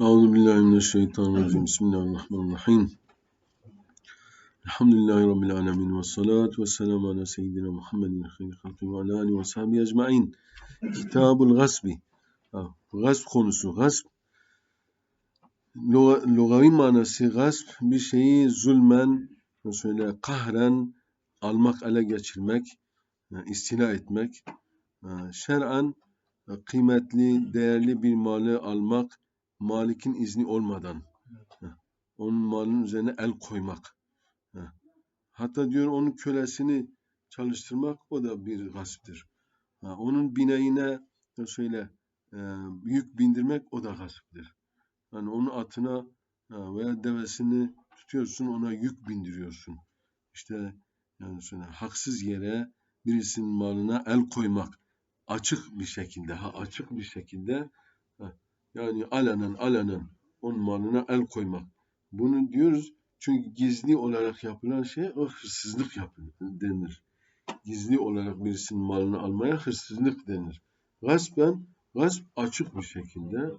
Euzu billahi mineşşeytanirracim. Bismillahirrahmanirrahim. Elhamdülillahi rabbil alamin ve salatu vesselam ala seyyidina Muhammedin hayri halki ve ala alihi ve sahbihi ecmaîn. Kitabul gasbi. Gasp konusu. Gasp lugavi manası gasp bir şeyi zulmen söyle kahren almak ele geçirmek e, istila etmek e, şer'an e, kıymetli değerli bir malı almak malikin izni olmadan onun malının üzerine el koymak. Hatta diyor onun kölesini çalıştırmak o da bir gasptır. Onun bineğine şöyle e, yük bindirmek o da gasptır. Yani onun atına veya devesini tutuyorsun ona yük bindiriyorsun. İşte yani şöyle haksız yere birisinin malına el koymak açık bir şekilde ha açık bir şekilde yani alenen alenen onun malına el koymak. Bunu diyoruz çünkü gizli olarak yapılan şey o hırsızlık yapılır, denir. Gizli olarak birisinin malını almaya hırsızlık denir. Gaspen, gasp açık bir şekilde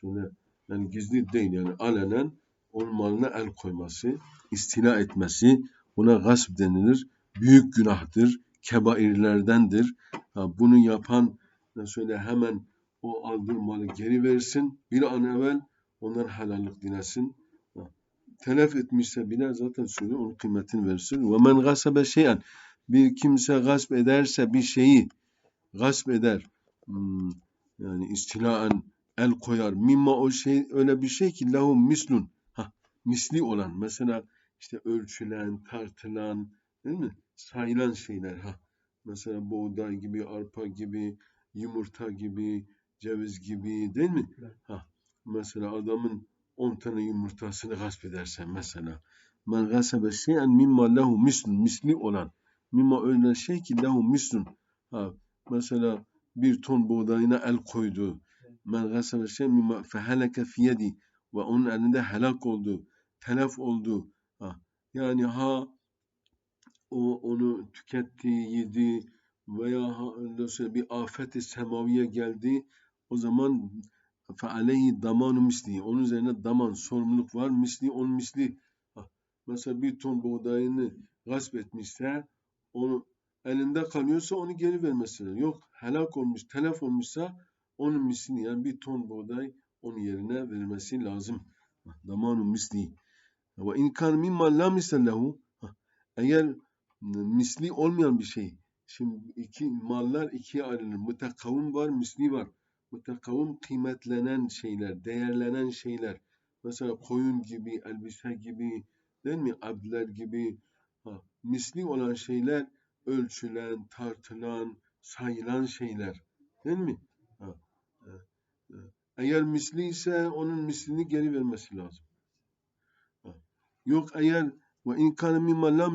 şöyle yani gizli değil yani alenen onun malına el koyması, istila etmesi buna gasp denilir. Büyük günahtır, kebairlerdendir. Bunu yapan şöyle hemen o aldığı malı geri versin. Bir an evvel ondan helallik dilesin. Telef etmişse bile zaten söylüyor onun kıymetini versin. Ve men gasabe şeyen bir kimse gasp ederse bir şeyi gasp eder. Hmm, yani istilaen el koyar. Mimma o şey öyle bir şey ki lahum mislun. Ha, misli olan. Mesela işte ölçülen, tartılan, değil mi? Sayılan şeyler. Ha. Mesela buğday gibi, arpa gibi, yumurta gibi, ceviz gibi değil mi? Ha, mesela adamın 10 tane yumurtasını gasp edersen mesela. Men gasabe şeyen mimma lehu mislun, misli olan. Mimma öyle şey ki lehu mislun. Ha, mesela bir ton buğdayına el koydu. Men gasabe şeyen mimma feheleke fiyedi. Ve onun elinde helak oldu. Telef oldu. Ha, yani ha o onu tüketti, yedi veya bir afet-i semaviye geldi o zaman fealeyhi damanu misli. Onun üzerine daman, sorumluluk var. Misli, onun misli. Mesela bir ton buğdayını gasp etmişse onu elinde kalıyorsa onu geri vermesi Yok helak olmuş, telef olmuşsa onun mislini yani bir ton buğday onun yerine verilmesi lazım. Damanu misli. Ve in kan mimma la misellehu eğer misli olmayan bir şey. Şimdi iki mallar ikiye ayrılır. Mutekavim var, misli var mutakavim kıymetlenen şeyler, değerlenen şeyler. Mesela koyun gibi, elbise gibi, değil mi? Abdler gibi. Ha, misli olan şeyler ölçülen, tartılan, sayılan şeyler. Değil mi? Ha. Eğer misli ise onun mislini geri vermesi lazım. Ha. Yok eğer ve inkâne mimma la.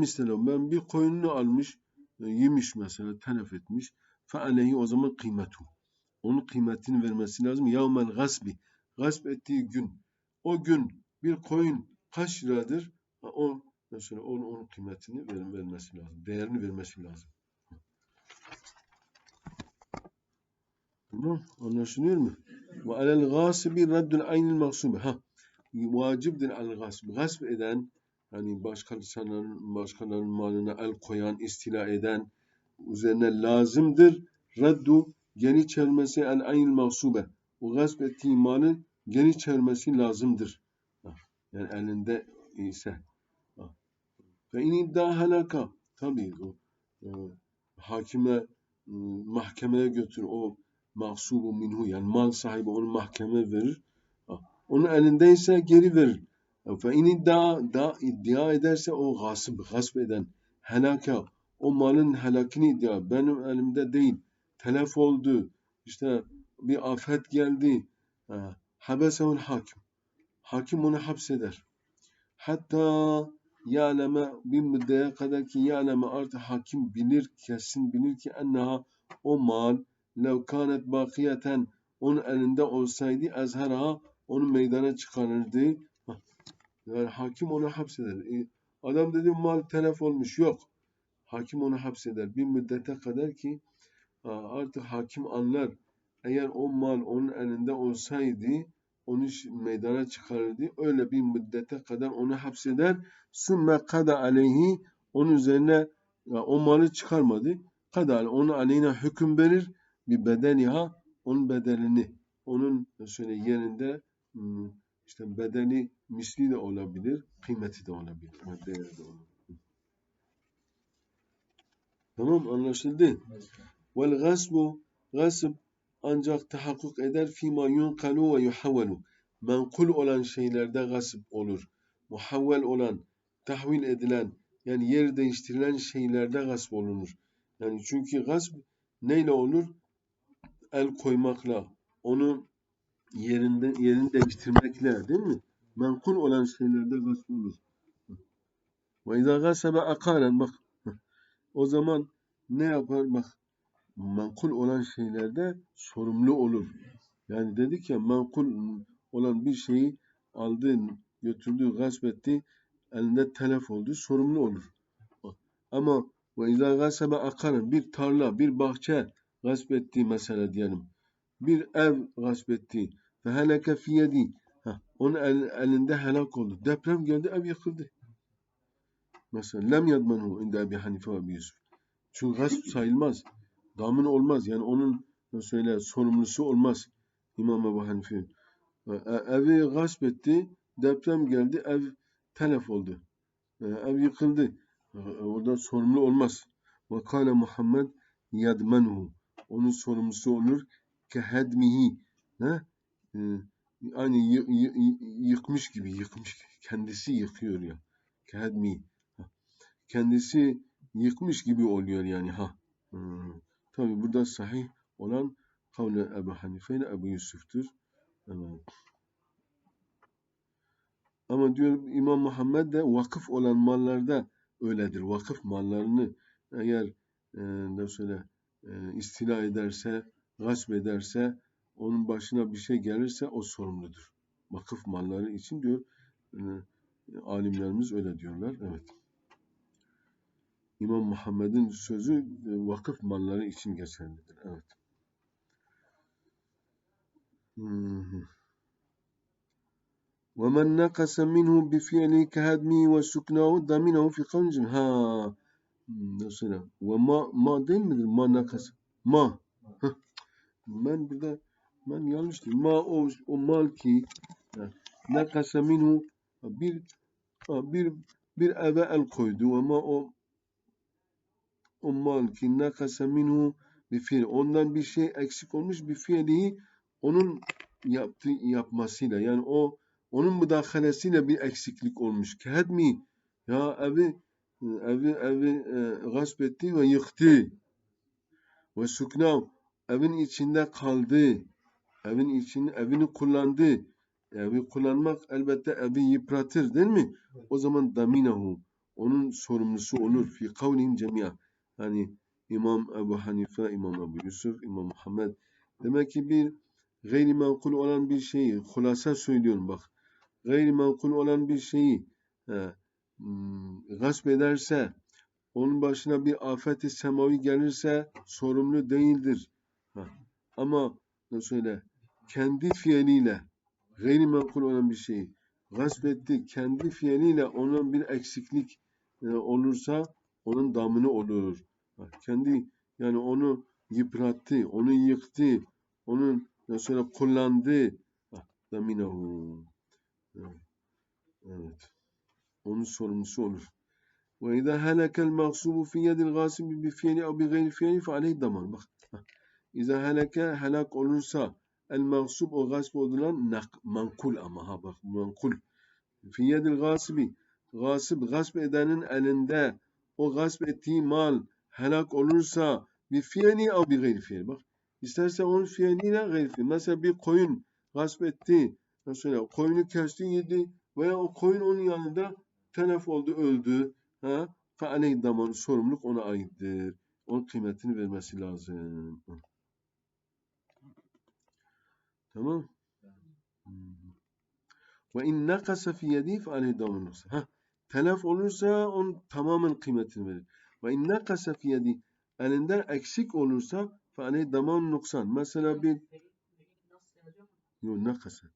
Ben bir koyununu almış, e, yemiş mesela, telef etmiş. Fe aleyhi o zaman kıymetu onun kıymetini vermesi lazım. Yavmel gasbi. Gasp ettiği gün. O gün bir koyun kaç liradır? O mesela onun, onun kıymetini ver, vermesi lazım. Değerini vermesi lazım. Tamam. Anlaşılıyor mu? Ve alel gasibi raddul aynil maksube. Ha. Vacibdir al gasb. Gasp eden hani başkalarının, başkalarının malına el koyan, istila eden üzerine lazımdır. Raddu geri çevirmesi el aynı mağsube. O gasp ettiği malın geri çevirmesi lazımdır. Yani elinde ise. Ve in iddia halaka. Tabii o e, hakime mahkemeye götür o mahsubu minhu yani mal sahibi onu mahkeme verir. Onun elindeyse geri verir. Fe in iddia da iddia ederse o gasp gasp eden helaka o malın helakini iddia benim elimde değil telef oldu, işte bir afet geldi. Habesehul hakim. Hakim onu hapseder. Hatta ya'leme bir müddeye kadar ki ya'leme artık hakim bilir, kesin bilir ki enneha o mal lev bakiyeten onun elinde olsaydı ezheraha onu meydana çıkarırdı. Yani hakim onu hapseder. E, adam dedi mal telef olmuş. Yok. Hakim onu hapseder. Bir müddete kadar ki artık hakim anlar. Eğer o mal onun elinde olsaydı onu meydana çıkarırdı. Öyle bir müddete kadar onu hapseder. Sümme kada aleyhi onun üzerine ya, o malı çıkarmadı. Kada ale- onu aleyhine hüküm verir. Bir bedeliha onun bedelini onun şöyle yerinde hmm, işte bedeli misli de olabilir, kıymeti de olabilir, değeri de olabilir. Tamam anlaşıldı. Vel gasbu gasb ancak tahakkuk eder fîmâ yunkalu ve yuhavvalu. Menkul olan şeylerde gasp olur. Muhavvel olan, tahvil edilen, yani yer değiştirilen şeylerde gasp olunur. Yani çünkü gasp neyle olur? El koymakla, onu yerinde yerini değiştirmekle değil mi? Menkul olan şeylerde gasp olur. Ve izâ gasebe akaren bak o zaman ne yapar? Bak menkul olan şeylerde sorumlu olur. Yani dedik ya menkul olan bir şeyi aldı, götürdü, gasp etti, elinde telef oldu, sorumlu olur. Ama ve izâ gasebe akaren bir tarla, bir bahçe gasp etti mesela diyelim. Bir ev gasp etti. Ve heleke fi yedi. Heh, Onun el- elinde helak oldu. Deprem geldi, ev yıkıldı. Mesela lem yadmenhu inde Ebi Hanife ve Yusuf. Çünkü gasp sayılmaz. Damin olmaz. Yani onun söyle sorumlusu olmaz. İmam Ebu Hanife. E- Evi gasp etti. Deprem geldi. Ev telef oldu. E, Ev yıkıldı. E, Orada sorumlu olmaz. Ve kâle Muhammed yadmenhu. Onun sorumlusu olur. Kehedmihi. Ne? Aynı yı- yı- yı- yıkmış gibi. Yıkmış. Kendisi yıkıyor ya. Kehedmihi. Kendisi yıkmış gibi oluyor yani ha. Hmm. Tabi burada sahih olan kavle Ebu Hanife ile Ebu Yusuf'tur. Evet. Ama diyor İmam Muhammed de vakıf olan mallarda öyledir. Vakıf mallarını eğer e, ne söyle e, istila ederse, gasp ederse, onun başına bir şey gelirse o sorumludur. Vakıf malları için diyor e, alimlerimiz öyle diyorlar. Evet. İmam Muhammed'in sözü e, vakıf malları için geçerlidir. Evet. Hı-hı. وَمَنْ نَقَصَ مِنْهُ بِفِعْلِهِ كَهَدْمِهِ وَسُكْنَهُ ضَمِنَهُ فِي قَوْلٍ Ha. Hmm, Nasıl? Ve ma, ma değil midir? Ma nakas. Ma. Heh. Ben burada ben yanlış değil. Ma o, o mal ki ha, nakasa minhu bir ha, bir bir eve el koydu ama o mal ki nakasa minhu bir fiil. Ondan bir şey eksik olmuş bir fiilihi onun yaptığı yapmasıyla yani o onun müdahalesiyle bir eksiklik olmuş. Kehed mi? Ya evi evi evi e, gasp etti ve yıktı. Ve suknav evin içinde kaldı. Evin için evini kullandı. Evi kullanmak elbette evi yıpratır değil mi? O zaman daminahu onun sorumlusu olur. Fi kavlihim cemia. Yani İmam Ebu Hanife, İmam Ebu Yusuf, İmam Muhammed. Demek ki bir gayri menkul olan bir şeyi, hulasa söylüyorum bak. Gayri menkul olan bir şeyi he, hmm, gasp ederse, onun başına bir afet-i semavi gelirse sorumlu değildir. Ha. Ama nasıl söyle, kendi fiiliyle gayri menkul olan bir şeyi gasp etti, kendi fiiliyle onun bir eksiklik e, olursa onun damını olur. Kendi yani onu yıprattı, onu yıktı, onun sonra kullandı. Bak daminahu. Evet. Onun sorumlusu olur. Ve izâ helekel mağsubu fi yedil gâsibi bi fiyeli ev bi gayri fiyeli fe aleyh damar. Bak. İzâ heleke helak olursa el mağsub o gasp olunan nak, mankul ama ha bak mankul. Fi yedil gâsibi. Gasip, gasp edenin elinde o gasp ettiği mal, helak olursa bir fiili av bir gayri fiil. Bak isterse onun fiiliyle gayri fiil. Mesela bir koyun gasp etti. Mesela koyunu kesti yedi veya o koyun onun yanında telef oldu öldü. Ha? Fe aleyh daman sorumluluk ona aittir. Onun kıymetini vermesi lazım. Tamam. Ve in nakasa fi yedi fe aleyh daman. Telef olursa onun tamamen kıymetini verir. Ve in nakasa fi yedi elinden eksik olursa fe aleyh daman noksan. Mesela bir yok nakasa.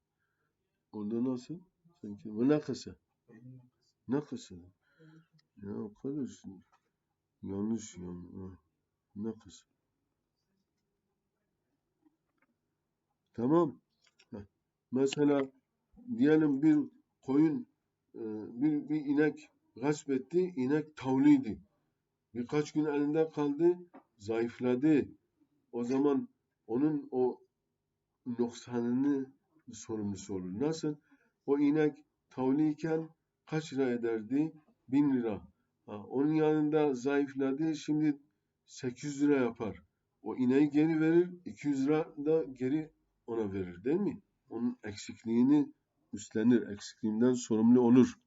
Orada nasıl? Sanki ve nakısa. Nakısa. Ya şimdi. Yanlış yani. Nakıs. Tamam. Mesela diyelim bir koyun e, bir, bir inek gasp etti. İnek tavliydi. Birkaç gün elinde kaldı. Zayıfladı. O zaman onun o noksanını sorumlusu olur. Nasıl? O inek tavliyken kaç lira ederdi? Bin lira. Ha, onun yanında zayıfladı. Şimdi 800 lira yapar. O ineği geri verir. 200 lira da geri ona verir değil mi? Onun eksikliğini üstlenir. Eksikliğinden sorumlu olur.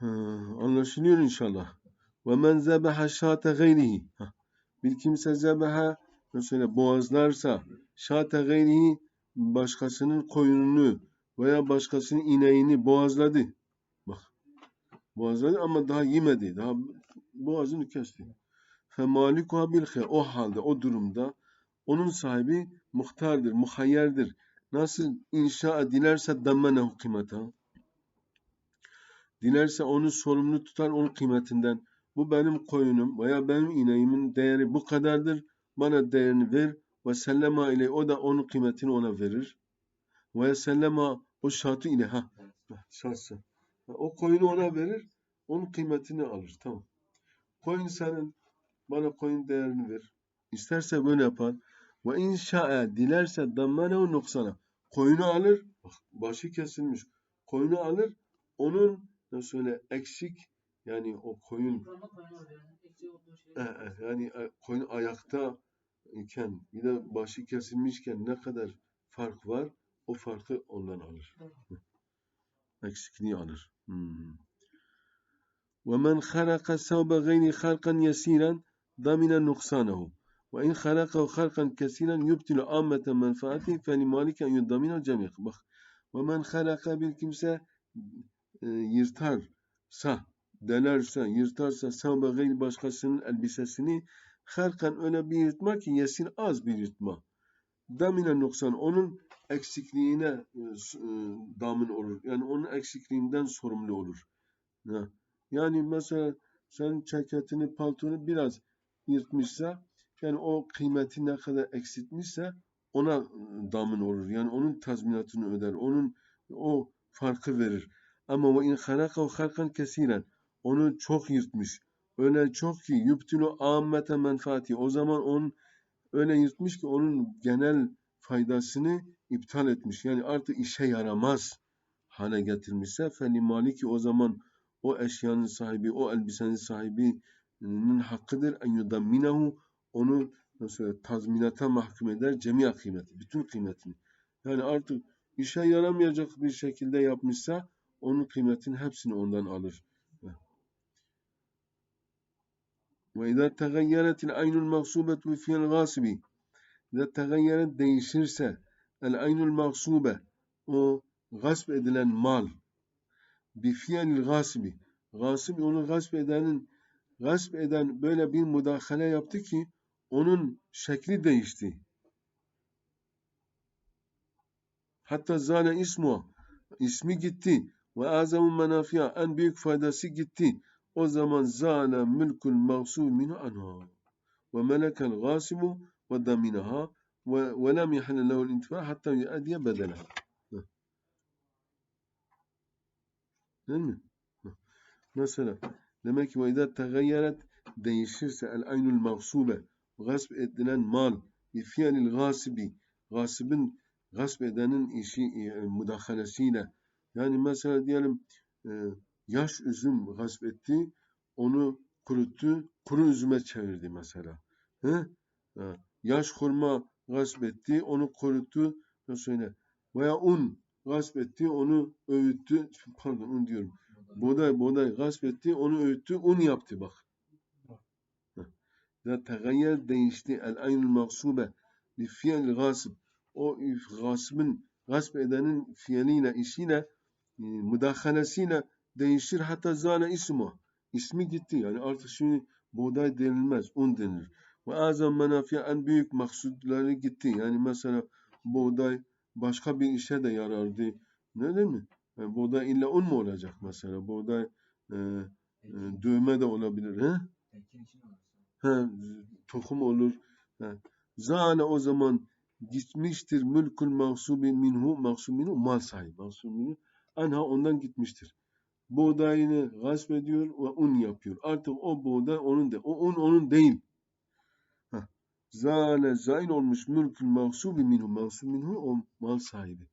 Anlaşılıyor inşallah. Ve men zebeha şate gayrihi. Bir kimse zebeha mesela boğazlarsa şate gayrihi başkasının koyununu veya başkasının ineğini boğazladı. Bak. Boğazladı ama daha yemedi. Daha boğazını kesti. Femalikuha bil hayr. O halde, o durumda onun sahibi muhtardır, muhayyerdir. Nasıl inşa dilerse dammenehu kıymeta. Dilerse onu sorumlu tutar onun kıymetinden. Bu benim koyunum veya benim ineğimin değeri bu kadardır. Bana değerini ver ve sellema ile o da onun kıymetini ona verir. Ve sellema o şartı ile ha şartsı. O koyunu ona verir. Onun kıymetini alır. Tamam. Koyun senin. Bana koyun değerini ver. İsterse böyle yapar. Ve inşa'e dilerse dammanehu nuksana. Koyunu alır. Bak başı kesilmiş. Koyunu alır. Onun nasıl söyle eksik yani o koyun Parmak oynuyor yani. Eksiği olduğu şey. e, e, yani e, koyun ayakta iken bir de başı kesilmişken ne kadar fark var o farkı ondan alır. Eksikliği alır. Hmm. ومن خلق ثوب غير خلقا يسيرا ضمن نقصانه وإن خلقه خلقا كثيرا يبطل عامة منفعته فلمالك أن يضمن الجميع bak ومن خلق bir kimse e, yırtarsa delerse yırtarsa gayri başkasının elbisesini halkan öyle bir yırtma ki yesir az bir yırtma damine noksan onun eksikliğine e, e, damın olur yani onun eksikliğinden sorumlu olur ya. Yani mesela sen ceketini, paltonu biraz yırtmışsa yani o kıymeti ne kadar eksiltmişse ona ıı, damın olur. Yani onun tazminatını öder. Onun o farkı verir. Ama ve in halakahu halkan kesiren onu çok yırtmış. Öyle çok ki yubtilu ammete menfaati. O zaman onun öyle yırtmış ki onun genel faydasını iptal etmiş. Yani artık işe yaramaz hale getirmişse feli maliki o zaman o eşyanın sahibi, o elbisenin sahibinin hakkıdır. En yudamminehu onu nasıl tazminata mahkum eder cemiya kıymeti, bütün kıymetini. Yani artık işe yaramayacak bir şekilde yapmışsa onun kıymetinin hepsini ondan alır. Ve izâ tegayyeretil aynul maksûbetu fiyel gâsibi İzâ tegayyeret değişirse el aynul maksûbe o gasp edilen mal bi fiyelil gasibi gasip onu gasp edenin gasp eden böyle bir müdahale yaptı ki onun şekli değişti. Hatta zane ismu ismi gitti ve azamun menafiya en büyük faydası gitti. O zaman zane mülkül mağsub minhu anha ve melekel gasibu ve daminaha ve, ve lem yahne lehu'l intifa hatta yu'addiye bedelaha. Değil mi? Mesela demek ki وَاِذَا تَغَيَّرَتْ değişirse el aynul mağsube gasp edilen mal bir fiilil gasibi gasibin gasp edenin işi e, müdahalesiyle yani mesela diyelim e, yaş üzüm gasp etti onu kuruttu kuru üzüme çevirdi mesela. He? Ha, Yaş hurma gasp etti onu kuruttu nasıl söyle veya un gasp etti onu öğüttü pardon un diyorum buğday buğday gasp etti onu öğüttü un yaptı bak. Ve tegayyer değişti el aynul maksube bir fiil gasp o gasbın gasp edenin fiiliyle işiyle müdahalesiyle değişir hatta zane ismu ismi gitti yani artık şimdi buğday denilmez un denilir ve azam menafiye en büyük maksudları gitti yani mesela buğday başka bir işe de yarardı. Ne değil mi? Yani buğday illa un mu olacak mesela? Buğday e, e, dövme de olabilir. He? He, tohum olur. He. Zane o zaman gitmiştir mülkül mahsubi minhu mahsub minhu mal sahibi mahsub minhu anha ondan gitmiştir. Buğdayını gasp ediyor ve un yapıyor. Artık o buğday onun de. O un onun değil. Heh. Zale zain olmuş mülkül mahsubi minhu mahsub minhu o mal sahibi.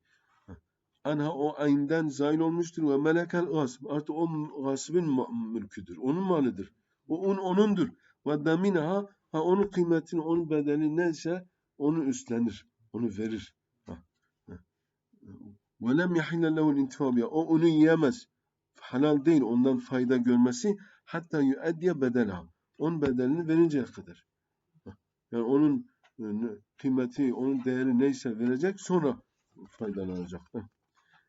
Anha o aynden zain olmuştur ve melekel gasb. Artık o gasbın ma- mülküdür. Onun malıdır. O un onundur. Ve daminaha ha onun kıymetini, onun bedeli neyse onu üstlenir. Onu verir. Ve lem yahille lehul intifab ya. O onu yiyemez. Halal değil ondan fayda görmesi hatta yuaddiye bedela. Onun bedelini verinceye kadar. Yani onun kıymeti, onun değeri neyse verecek sonra faydalanacak.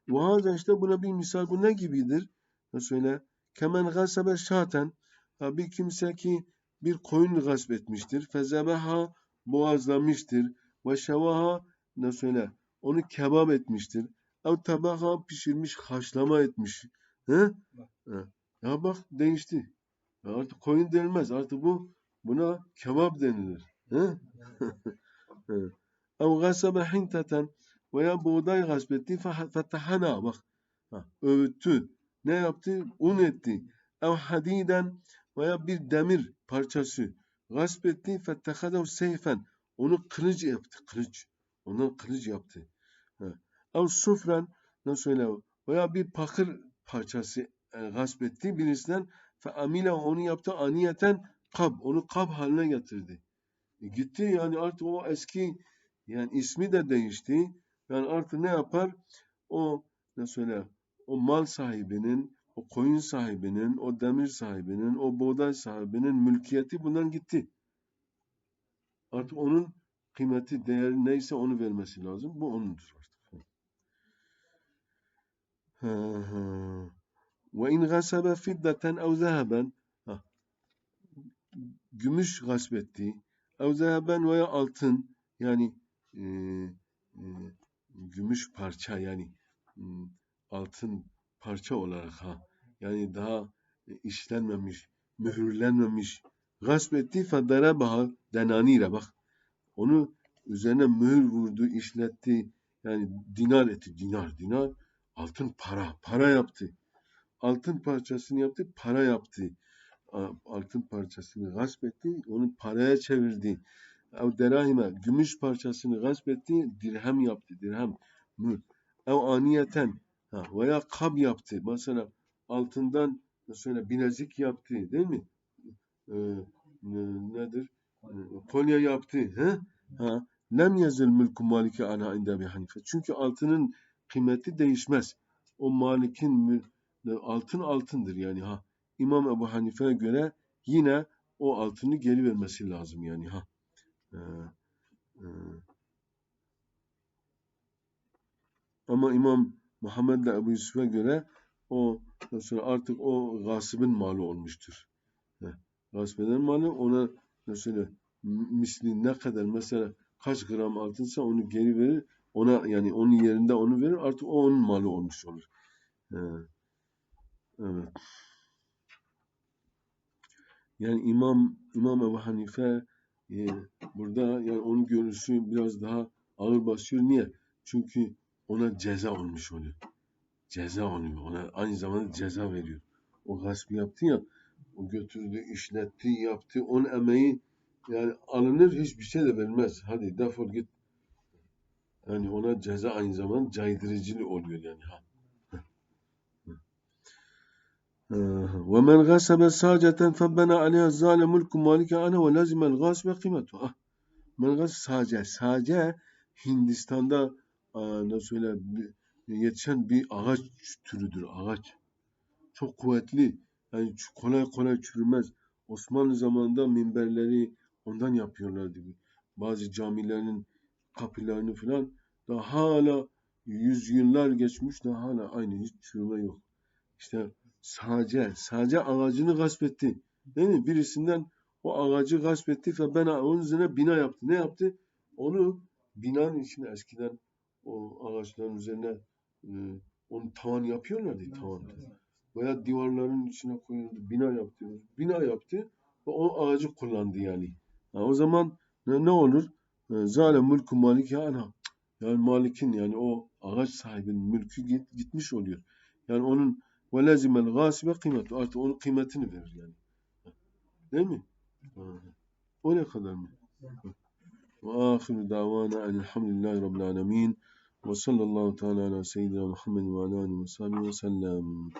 Ve haza işte buna bir misal bu ne gibidir? Mesela kemen gasabe şaten bir kimse ki bir koyun gasp etmiştir. Fezebeha boğazlamıştır. Ve şevaha ne söyle onu kebap etmiştir. Ev tabaha pişirmiş haşlama etmiş. He? He. Ya bak değişti. Ya artık koyun denilmez. Artık bu buna kebap denilir. He? Ev gasabe hinteten veya buğday gasp etti. fe- Fetahana bak. Ha, öğüttü. Ne yaptı? Un etti. Ev hadiden veya bir demir parçası gasp etti. Fettehadev seyfen. Onu kılıç yaptı. Kılıç. Ondan kılıç yaptı. Ha. Ev sufren ne söyle veya bir pakır parçası e, gasp etti birisinden fe amile onu yaptı aniyeten kab onu kab haline getirdi. E, gitti yani artık o eski yani ismi de değişti. Yani artık ne yapar? O ne söyle o mal sahibinin, o koyun sahibinin, o demir sahibinin, o buğday sahibinin mülkiyeti bundan gitti. Artık onun kıymeti, değeri neyse onu vermesi lazım. Bu onundur gasaba fiddeten ev zeheben Ha. gümüş gasp etti. Ev zeheben veya altın yani e, e, gümüş parça yani m, altın parça olarak ha yani daha e, işlenmemiş, mühürlenmemiş gasp etti federabaha denanire bak onu üzerine mühür vurdu, işletti yani dinar etti, dinar, dinar altın para, para yaptı. Altın parçasını yaptı, para yaptı. Altın parçasını gasp etti, onu paraya çevirdi. Ev derahime, gümüş parçasını gasp etti, dirhem yaptı, dirhem. Ev aniyeten, ha, veya kab yaptı. Mesela altından mesela bilezik yaptı, değil mi? Ee, ne- nedir? Ee, kolye yaptı. He? Ha. Lem yazıl mülkü maliki ana inde Ebi Hanife. Çünkü altının kıymeti değişmez. O malikin altın altındır yani ha. İmam Ebu Hanife'ye göre yine o altını geri vermesi lazım yani ha. Ee, e, ama İmam Muhammed ile Ebu Yusuf'a göre o mesela artık o gasibin malı olmuştur. Gasp eden malı ona mesela misli ne kadar mesela kaç gram altınsa onu geri verir. Ona yani onun yerinde onu verir. Artık o onun malı olmuş olur. Evet. Yani İmam İmam Ebu Hanife e, burada yani onun görüşü biraz daha ağır basıyor. Niye? Çünkü ona ceza olmuş oluyor. Ceza oluyor. Ona aynı zamanda ceza veriyor. O gaspı yaptı ya o götürdü, işletti, yaptı. Onun emeği yani alınır hiçbir şey de vermez. Hadi defol git. Yani ona ceza aynı zamanda caydırıcılığı oluyor yani. Ha. ومن غصب ساجة فبنى عليها الظالم ملك مالك عنه ولزم الغاصب قيمته. Ah, Men غصب sace. Sace Hindistan'da aa, ne söyle bir- yetişen bir ağaç türüdür. Ağaç. Çok kuvvetli. Yani ç- kolay kolay çürümez. Osmanlı zamanında minberleri ondan yapıyorlardı. Bazı camilerin kapılarını falan daha hala yüz yıllar geçmiş daha hala aynı hiç çürüme yok. İşte sace, sace ağacını gasp etti. Değil mi? Birisinden o ağacı gasp etti ve ben onun üzerine bina yaptı. Ne yaptı? Onu binanın içine eskiden o ağaçların üzerine e, onu tavan yapıyorlardı tavan. Veya divarların içine koyuyordu. Bina yaptı. Bina yaptı ve o ağacı kullandı yani. Ha, o zaman ne, ne olur? Ee, Zale mülkü maliki anha. Yani malikin yani o ağaç sahibinin mülkü git, gitmiş oluyor. Yani onun ve lezimel gasibe kıymeti. Artık onun kıymetini verir yani. Değil mi? O ne kadar mı? Ve ahiru davana enilhamdülillahi rabbil alemin. Ve sallallahu teala ala seyyidina Muhammed ve ala ve sellem.